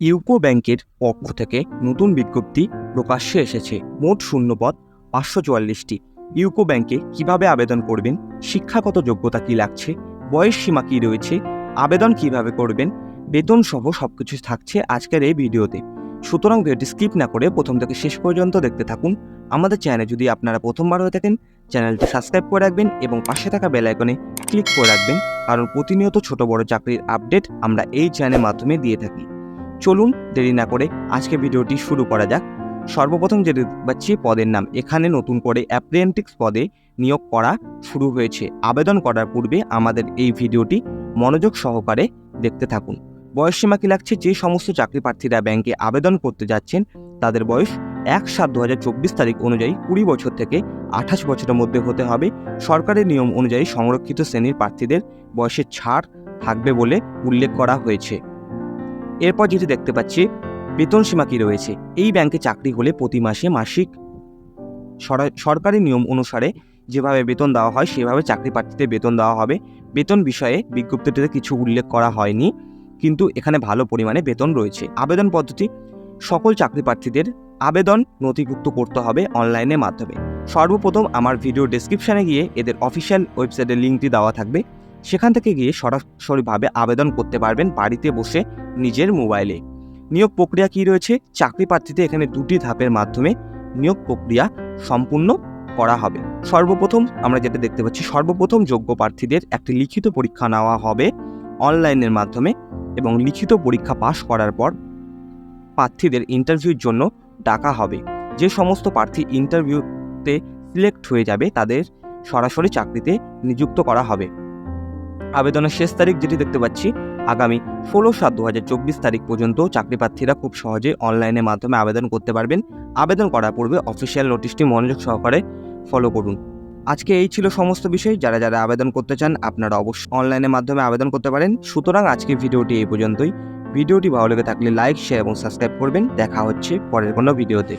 UCO ব্যাংকের পক্ষ থেকে নতুন বিজ্ঞপ্তি প্রকাশ্যে এসেছে। মোট শূন্যপদ পাঁচশো চুয়াল্লিশটি। ইউকো ব্যাংকে কীভাবে আবেদন করবেন? শিক্ষাগত যোগ্যতা কি লাগছে? বয়স সীমা কি রয়েছে? আবেদন কীভাবে করবেন? বেতন সহ সব কিছু থাকছে আজকের এই ভিডিওতে। সুতরাং ভিডিওটি স্কিপ না করে প্রথম থেকে শেষ পর্যন্ত দেখতে থাকুন। আমাদের চ্যানেলে যদি আপনারা প্রথমবার হয়ে থাকেন, চ্যানেলটি সাবস্ক্রাইব করে রাখবেন এবং পাশে থাকা বেল আইকনে ক্লিক করে রাখবেন। কারণ প্রতিনিয়ত ছোট বড় চাকরির আপডেট আমরা এই চ্যানেলের মাধ্যমে দিয়ে থাকি। চলুন দেরি না করে আজকে ভিডিওটি শুরু করা যাক। সর্বপ্রথম যে দেখতে পাচ্ছি পদের নাম, এখানে নতুন করে অ্যাপ্রেন্টিক্স পদে নিয়োগ করা শুরু হয়েছে। আবেদন করার পূর্বে আমাদের এই ভিডিওটি মনোযোগ সহকারে দেখতে থাকুন। বয়সসীমা কি লাগছে? যে সমস্ত চাকরি প্রার্থীরা ব্যাংকে আবেদন করতে যাচ্ছেন, তাদের বয়স এক সাত দু তারিখ অনুযায়ী কুড়ি বছর থেকে আঠাশ বছরের মধ্যে হতে হবে। সরকারের নিয়ম অনুযায়ী সংরক্ষিত শ্রেণির প্রার্থীদের বয়সের ছাড় থাকবে বলে উল্লেখ করা হয়েছে। এরপর যেটি দেখতে পাচ্ছি, বেতন সীমা কি রয়েছে? এই ব্যাংকে চাকরি হলে প্রতি মাসে মাসিক সরকারি নিয়ম অনুসারে যেভাবে বেতন দেওয়া হয়, সেভাবে চাকরি প্রার্থীদের বেতন দেওয়া হবে। বেতন বিষয়ে বিজ্ঞপ্তিটিতে কিছু উল্লেখ করা হয়নি, কিন্তু এখানে ভালো পরিমাণে বেতন রয়েছে। আবেদন পদ্ধতি, সকল চাকরি প্রার্থীদের আবেদন নথিভুক্ত করতে হবে অনলাইনের মাধ্যমে। সর্বপ্রথম আমার ভিডিও ডেসক্রিপশনে গিয়ে এদের অফিসিয়াল ওয়েবসাইটের লিঙ্কটি দেওয়া থাকবে। সেখান থেকে গিয়ে সরাসরিভাবে আবেদন করতে পারবেন বাড়িতে বসে নিজের মোবাইলে। নিয়োগ প্রক্রিয়া কি রয়েছে? চাকরি প্রার্থীতে এখানে দুটি ধাপের মাধ্যমে নিয়োগ প্রক্রিয়া সম্পূর্ণ করা হবে। সর্বপ্রথম আমরা যেটা দেখতে পাচ্ছি, সর্বপ্রথম যোগ্য প্রার্থীদের একটি লিখিত পরীক্ষা নেওয়া হবে অনলাইনের মাধ্যমে এবং লিখিত পরীক্ষা পাশ করার পর প্রার্থীদের ইন্টারভিউর জন্য ডাকা হবে। যে সমস্ত প্রার্থী ইন্টারভিউতে সিলেক্ট হয়ে যাবে তাদের সরাসরি চাকরিতে নিযুক্ত করা হবে। আবেদনের শেষ তারিখ যেটি দেখতে পাচ্ছি, আগামী ষোলো সাত দু হাজার চব্বিশ তারিখ পর্যন্ত চাকরি প্রার্থীরা খুব সহজে অনলাইনের মাধ্যমে আবেদন করতে পারবেন। আবেদন করার পূর্বে অফিসিয়াল নোটিশটি মনোযোগ সহকারে ফলো করুন। আজকে এই ছিল সমস্ত বিষয়, যারা যারা আবেদন করতে চান আপনারা অবশ্যই অনলাইনের মাধ্যমে আবেদন করতে পারেন। সুতরাং আজকে ভিডিওটি এই পর্যন্তই। ভিডিওটি ভালো লেগে থাকলে লাইক শেয়ার এবং সাবস্ক্রাইব করবেন। দেখা হচ্ছে পরের কোনো ভিডিওতে।